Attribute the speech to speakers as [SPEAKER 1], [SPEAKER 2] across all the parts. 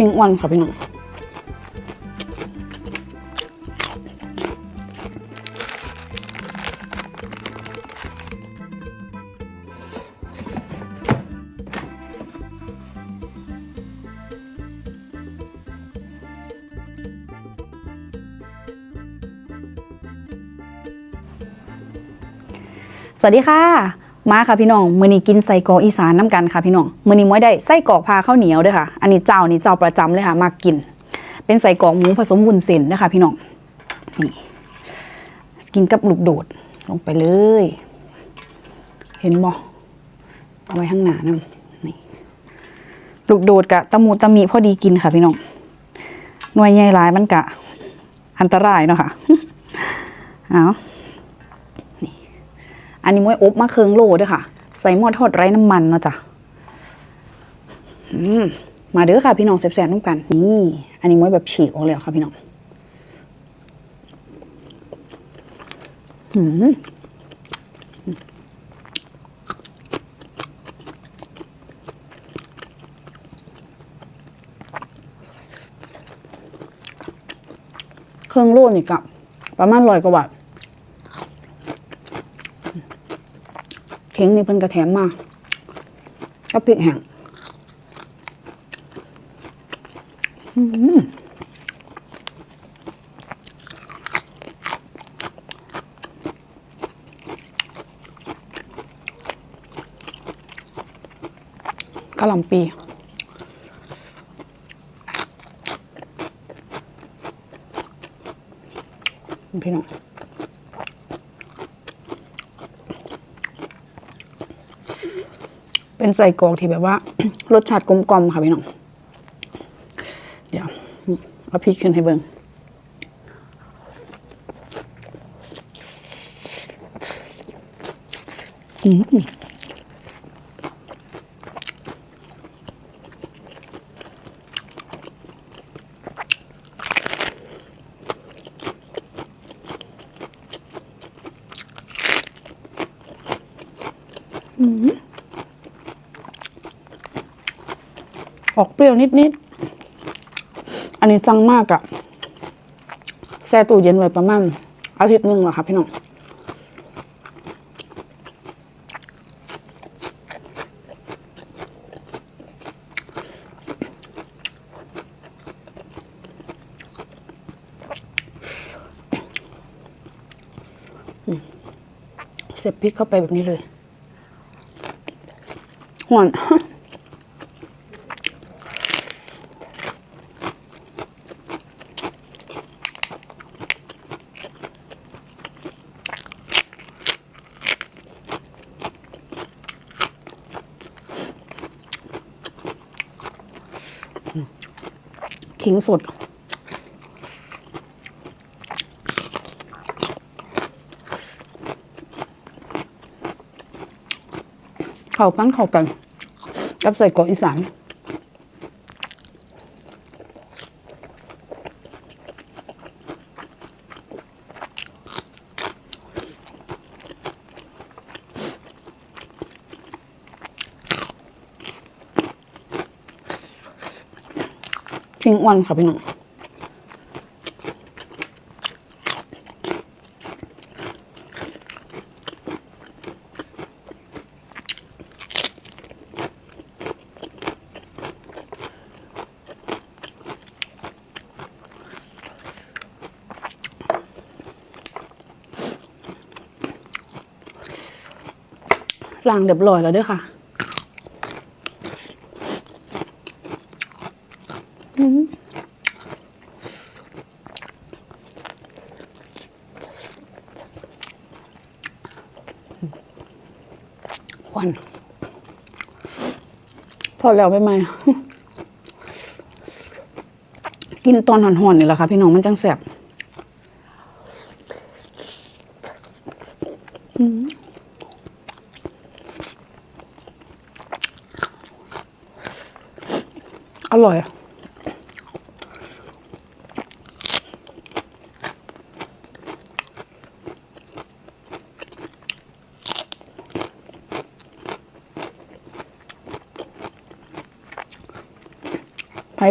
[SPEAKER 1] ทิ้งอ้วนค่ะพี่น้องสวัสดีค่ะ มาค่ะพี่น้องมื้อนี้กินไส้กรอกอีสานน้ำกันค่ะพี่น้องมื้อนี้ม้อยได้ไส้กรอกพาข้าวเหนียวด้วยค่ะ อันนี้เจ้านี่เจ้าประจำเลยค่ะมากิน เป็นไส้กรอกหมูผสมวุ้นเส้นนะคะพี่น้องนี่กินกับลูกโดดลงไปเลย เห็นบ่เอาไว้ข้างหน้านั่นนี่ลูกโดดกะตะมูตะมีพอดีกินค่ะพี่น้องหน่วยใหญ่หลายมันกะ อันตรายเนาะค่ะเอา อันนี้มวยอบมาเคืองโลด้วยค่ะ ใส่หม้อทอดไร้น้ำมันเนาะจ้ะมมาเด้อค่ะพี่น้องแซ่บๆน้ำกัน นี่ อันนี้มวยแบบฉีกออกแล้วค่ะพี่น้องอืมเครื่องโล่นี่กับประมาณร้อยกว่าบาท ข่งนี่เพิ่นกระแถมมาก็พริกแห้งกะหล่ำปีพี่น้อง เป็นใส่กรอกที่แบบว่า รสชาติกลมกล่อมค่ะพี่น้อง เดี๋ยวเอาพริกขึ้นให้เบิ่งอืม ออกเปรี้ยวนิดๆ อันนี้สั่งมากอะแช่ตู้เย็นไว้ประมาณอาทิตย์หนึ่งแล้วค่ะพี่น้องเสียบพริกเข้าไปแบบนี้เลยหวาน ขิงสด เข้ากันเข้ากัน กับใส่กอกอีสาน งอ้วันค่ะพี่น้องล้างเรียบร้อยแล้วด้วยค่ะ ควันทอดแล้วไปไหมกินตอนหอนๆนี่แหละค่ะพี่น้องมันจังแสบอร่อยอะ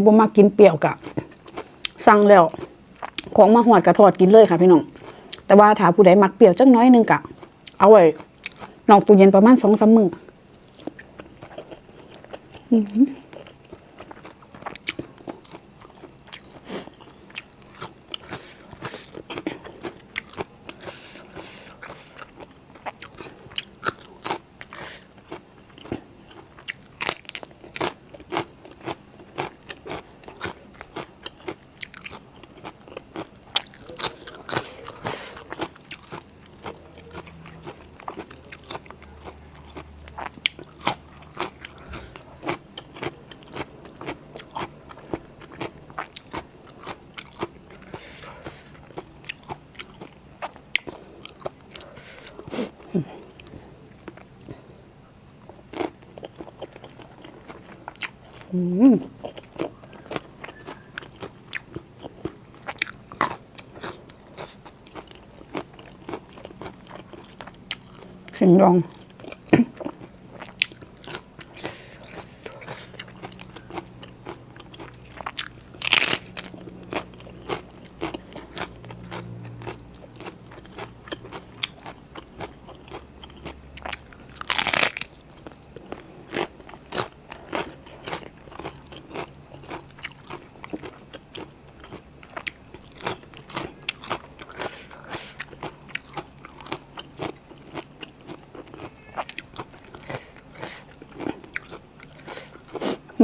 [SPEAKER 1] บ่มากินเปรี้ยวกะสั่งแล้ว ของมาหอดกระทอดกินเลยค่ะพี่น้องแต่ว่าถ้าผู้ใดมักเปรี้ยวจักน้อยนึงกะ เอาไว้นอกตู้เย็นประมาณสองสามมืออือ หือขิงดอง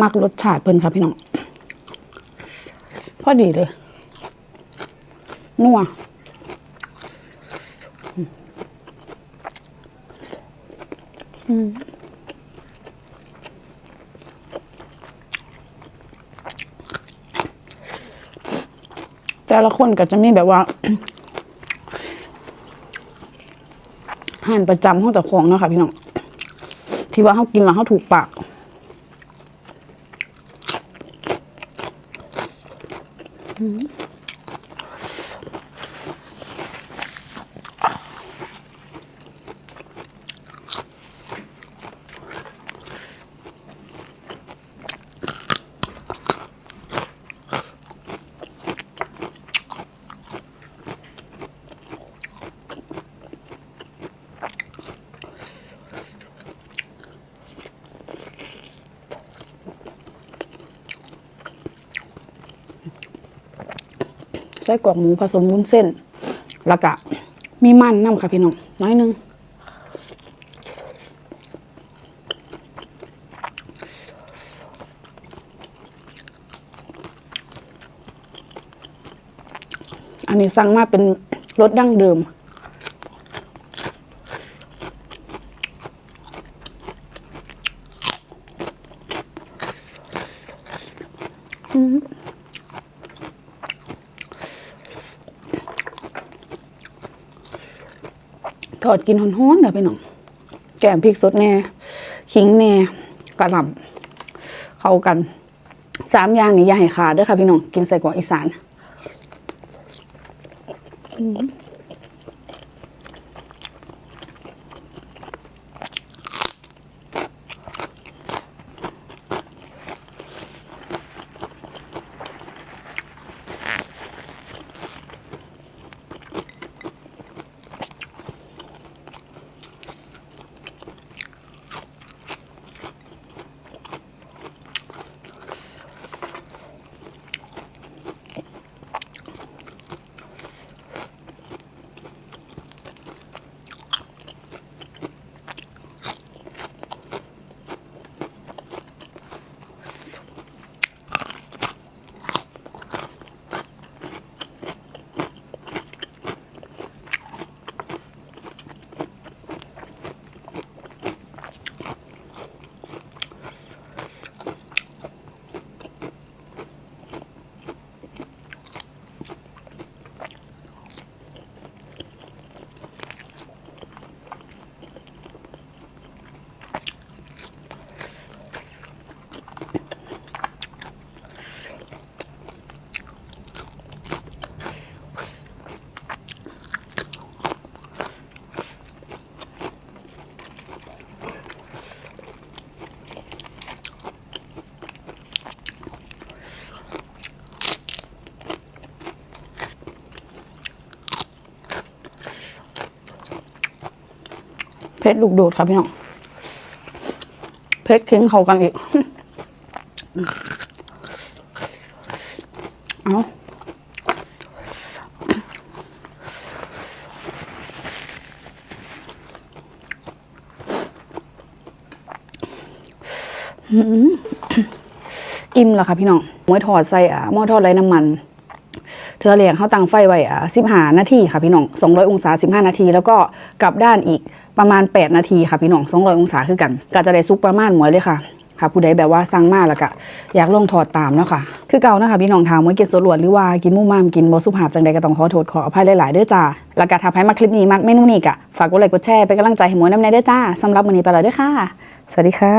[SPEAKER 1] มักรสชาติเพิ่นค่ะพี่น้อง พอดีเลย นัวอืมแต่ละคนก็จะมีแบบว่าอาหารประจำของแต่ของเนาะค่ะพี่น้อง ที่ว่าเขากินแล้วเขาถูกปาก ไส้กรอกหมูผสมวุ้นเส้น แล้วก็มีมันน้ำค่ะพี่น้องน้อยนึงอันนี้สั่งมาเป็นรสดั้งเดิม ทอดกินฮ้อนๆเด้อพี่น้องแกมพริกสดแน่ขิงแน่กระหล่ำเข้ากันสามอย่างนี้อย่าให้ขาดเด้อค่ะพี่น้องกินใส่กว่าอีสาน เพชรลูกโดดค่ะพี่น้องเพชรเค้งเขากันอีก เอาอืมอิ่มแล้วค่ะพี่น้องมวยทอดใส่อะม้อทอดไร้น้ำมัน เธอเรียงเขาตั้งไฟไว้อะสิบห้านาทีค่ะพี่น้องสองร้อยองศาสิบห้านาที แล้วก็กลับด้านอีกประมาณแปดนาทีค่ะพี่น้องสองร้อยองศาคือกันก็จะได้ซุกประมาณหมวยเลยค่ะค่ะผู้ใดแบบว่าสั่งมาแล้วก็อยากลองถอดตามเนาะค่ะคือเก่านะคะพี่น้องถามว่ากินสดหลวดหรือว่ากินมู่มามกินบอสุภาพจังใดก็ต้องขอโทษขออภัยหลายๆเด้อจ้าแล้วก็ถ้าใครมาคลิปนี้มักเมนูนี้ก็ฝากกดไลค์กดแชร์เป็นกำลังใจให้หมวยน้ำในเด้อจ้าสำหรับวันนี้ไปแล้วเด้อค่ะ สวัสดีค่ะ